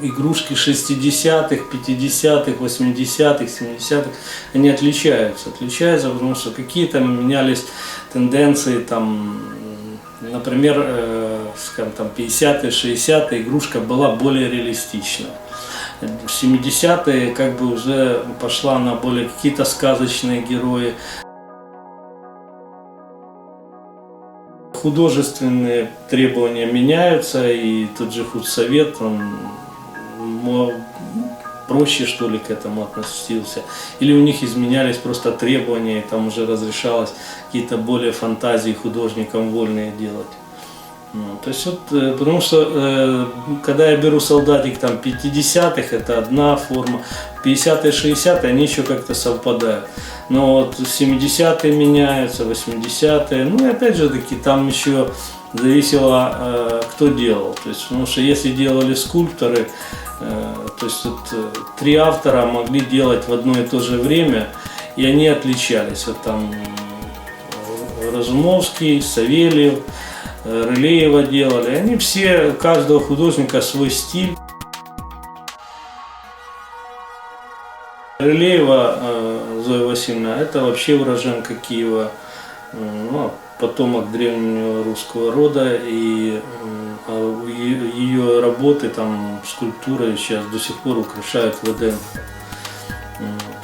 Игрушки 60-х, 50-х, 80-х, 70-х, они отличаются. Отличаются, потому что какие-то менялись тенденции, там, например, э, скажем, там 50-е, 60-е игрушка была более реалистична. В 70-е как бы уже пошла на более какие-то сказочные герои. Художественные требования меняются, и тот же худсовет, он проще что ли к этому относился. Или у них изменялись просто требования, и там уже разрешалось какие-то более фантазии художникам вольные делать. Ну, то есть вот, э, потому что э, когда я беру солдатик там 50-х, это одна форма, 50-е, 60-е, они еще как-то совпадают. Но вот 70-е меняются, 80-е, ну и опять же таки там еще зависело, э, кто делал. То есть, потому что если делали скульпторы, то есть э, три автора могли делать в одно и то же время, и они отличались. Вот там Разумовский, Савельев, э, Рылеева делали. Они все, каждого художника свой стиль. Рылеева э, Зоя Васильевна, это вообще уроженка Киева, ну, потомок древнего русского рода, и а ее работы, там, скульптуры сейчас до сих пор украшают ВДНХ.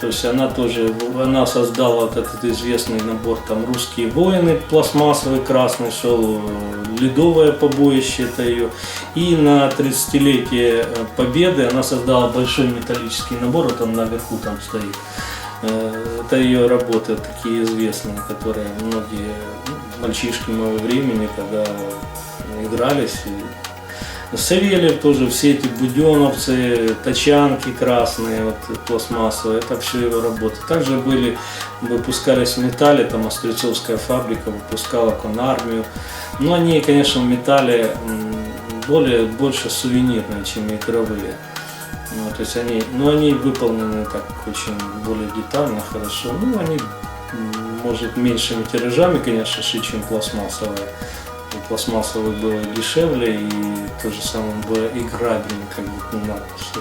То есть она тоже, она создала вот этот известный набор там русские воины, пластмассовый красный шел, ледовое побоище это ее. И на 30-летие э, Победы она создала большой металлический набор, вот он наверху там стоит. Э, Это ее работы такие известные, которые многие ну, мальчишки моего времени, когда игрались. Савельев тоже, все эти буденовцы, тачанки красные, вот, пластмассовые, это все его работы. Также были, выпускались в металле, там Острецовская фабрика выпускала конармию. Но они, конечно, в металле более, больше сувенирные, чем игровые. Ну, то есть они, ну, они выполнены так очень более детально, хорошо. Ну, они, может, меньшими тиражами, конечно, шли, чем пластмассовые. Пластмассовых было дешевле и то же самое было играбельнее, как бы, ну, надо, что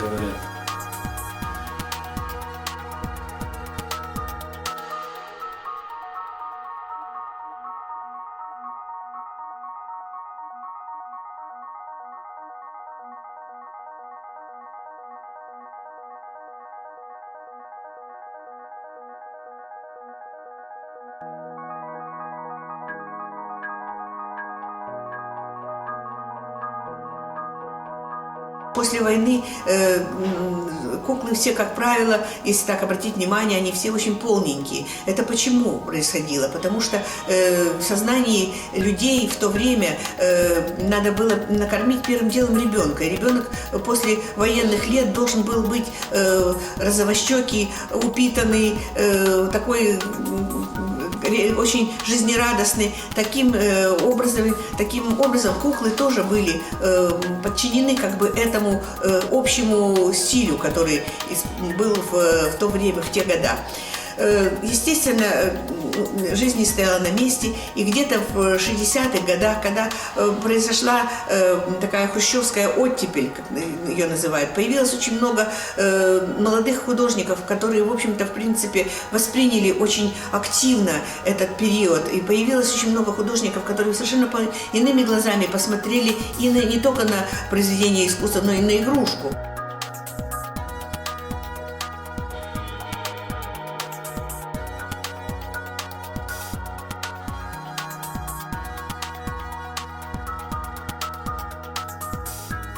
После войны э, куклы все, как правило, если так обратить внимание, они все очень полненькие. Это почему происходило? Потому что э, в сознании людей в то время э, надо было накормить первым делом ребенка. Ребенок после военных лет должен был быть э, розовощекий, упитанный, э, такой очень жизнерадостный. Таким э, образом, таким образом куклы тоже были э, подчинены как бы этому э, общему стилю, который был в, в то время, в те года. Э, Естественно, жизнь не стояла на месте, и где-то в 60-х годах, когда э, произошла э, такая хрущевская оттепель, как ее называют, появилось очень много э, молодых художников, которые, в общем-то, в принципе, восприняли очень активно этот период, и появилось очень много художников, которые совершенно иными глазами посмотрели и на- не только на произведение искусства, но и на игрушку.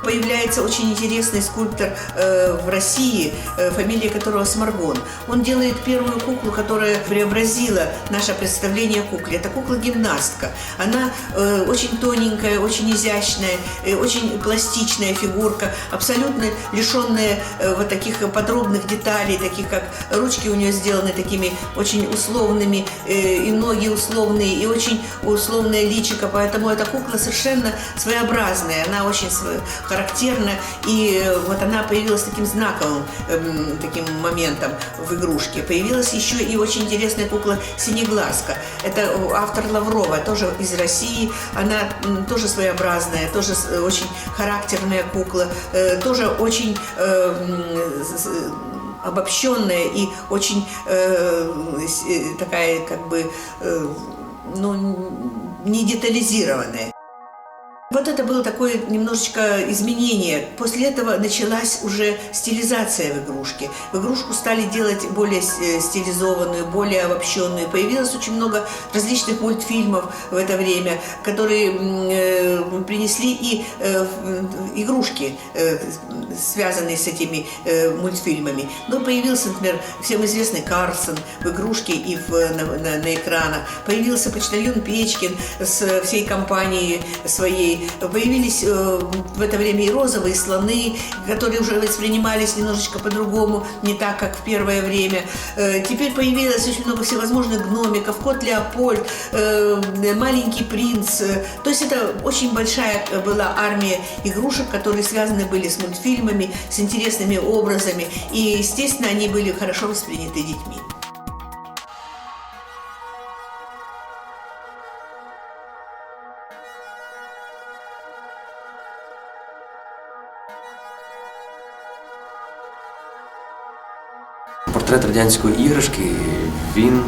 Появляется очень интересный скульптор э, в России, э, фамилия которого Сморгон. Он делает первую куклу, которая преобразила наше представление о кукле. Это кукла-гимнастка. Она э, очень тоненькая, очень изящная, э, очень пластичная фигурка, абсолютно лишенная э, вот таких подробных деталей, таких как ручки у нее сделаны такими очень условными, э, и ноги условные, и очень условное личико. Поэтому эта кукла совершенно своеобразная. Она очень сво- характерна, и э, вот она появилась таким знаковым эм, таким моментом в игрушке. Появилась еще и очень интересная кукла Синеглазка. Это э, автор Лаврова, тоже из России. Она м, тоже своеобразная, тоже э, очень характерная кукла, э, тоже очень э, обобщенная и очень э, такая как бы э, ну, не детализированная. Вот это было такое немножечко изменение. После этого началась уже стилизация в игрушке. В игрушку стали делать более э, стилизованную, более обобщенную. Появилось очень много различных мультфильмов в это время, которые э, принесли и э, игрушки, связанные с этими мультфильмами. Ну, появился, например, всем известный Карлсон в игрушке и в, на, на- на экранах. Появился почтальон Печкин с всей компанией своей. Появились э, в это время и розовые слоны, которые уже воспринимались немножечко по-другому, не так, как в первое время. Э, теперь появилось очень много всевозможных гномиков, кот Леопольд, э, маленький принц. То есть это очень большая была армия игрушек, которые связаны были с мультфильмами, с интересными образами. И, естественно, они были хорошо восприняты детьми. Портрет радянської іграшки він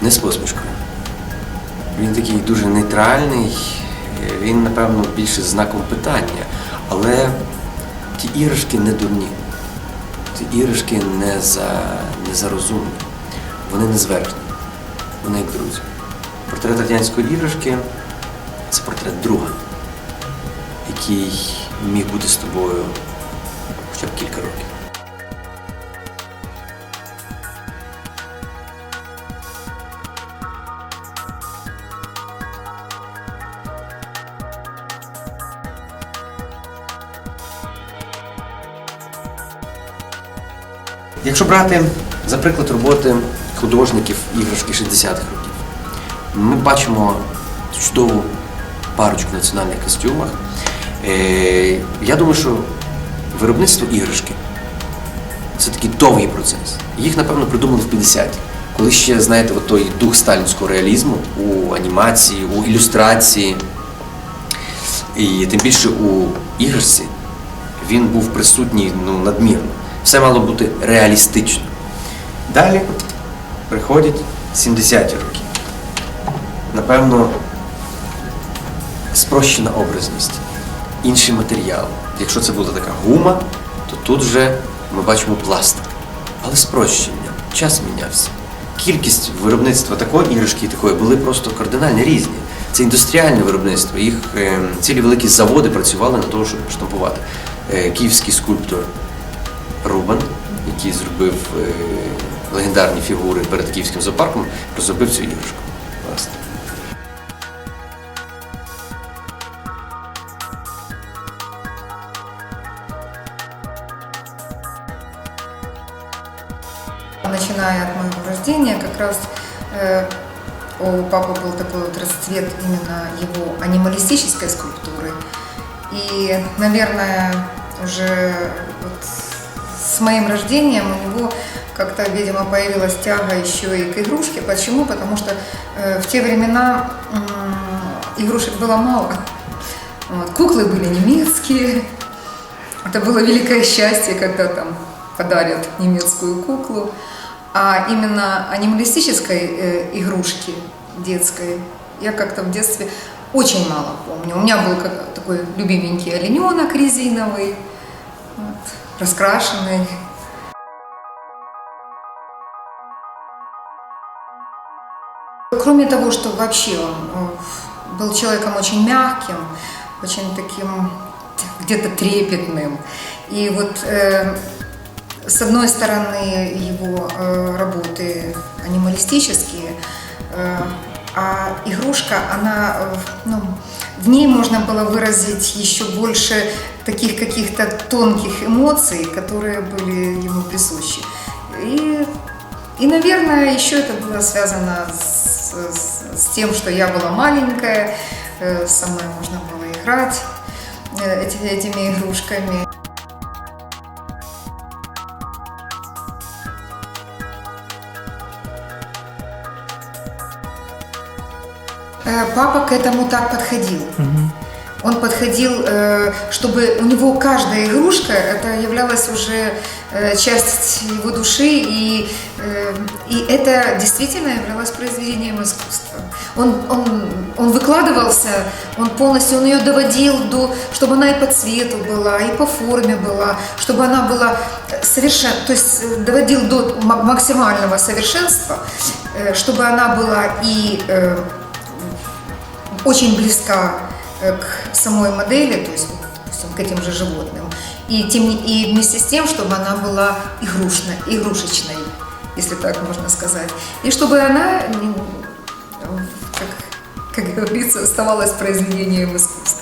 не з посмішкою. Він такий дуже нейтральний, він, напевно, більше знаком питання. Але ті іграшки не дурні. Ті іграшки не, за, не зарозумні. Вони не зверхні. Вони як друзі. Портрет радянської іграшки це портрет друга, який міг бути з тобою хоча б кілька років. Якщо брати, за приклад роботи художників іграшки 60-х років, ми бачимо чудову парочку в національних костюмах. Е, я думаю, що виробництво іграшки це такий довгий процес. Їх, напевно, придумали в 50-ті. Коли ще, знаєте, от той дух сталінського реалізму у анімації, у ілюстрації, і тим більше у іграшці він був присутній ну, надмірно. Все мало бути реалістично. Далі приходять 70-ті роки. Напевно, спрощена образність, інший матеріал. Якщо це була така гума, то тут вже ми бачимо пластик. Але спрощення, час мінявся. Кількість виробництва такої іграшки і такої були просто кардинально різні. Це індустріальне виробництво. Їх е, цілі великі заводи працювали на того, щоб штампувати. Е, київський скульптор Рубан, який зробив е, легендарні фігури перед київським зоопарком, розробив цю іграшку. Власне. Начиная от моего рождения, как раз э, у папы был такой вот расцвет именно его анималистической скульптуры. И, наверное, уже вот с моим рождением у него как-то, видимо, появилась тяга еще и к игрушке. Почему? Потому что э, в те времена м, игрушек было мало. Вот, куклы были немецкие. Это было великое счастье, когда там подарят немецкую куклу. А именно анималистической э, игрушки детской я как-то в детстве очень мало помню. У меня был такой любименький олененок резиновый, вот, раскрашенный. Кроме того, что вообще он э, был человеком очень мягким, очень таким где-то трепетным. И вот э, с одной стороны его э, работы анималистические, э, а игрушка, она, э, ну, в ней можно было выразить еще больше таких каких-то тонких эмоций, которые были ему присущи. И, и наверное, еще это было связано с, с- с тем, что я была маленькая, э, со мной можно было играть э, эти- этими игрушками. Э, Папа к этому так подходил. Он подходил, э, чтобы у него каждая игрушка, это являлась уже э, часть его души, и, э, и это действительно являлось произведением искусства. Он, он, он выкладывался, он полностью, он ее доводил до, чтобы она и по цвету была, и по форме была, чтобы она была совершенно, то есть доводил до ма- максимального совершенства, чтобы она была и очень близка к самой модели, то есть, допустим, к этим же животным. И, тем, и вместе с тем, чтобы она была игрушной, игрушечной, если так можно сказать. И чтобы она, м, как, как говорится, оставалась произведением искусства.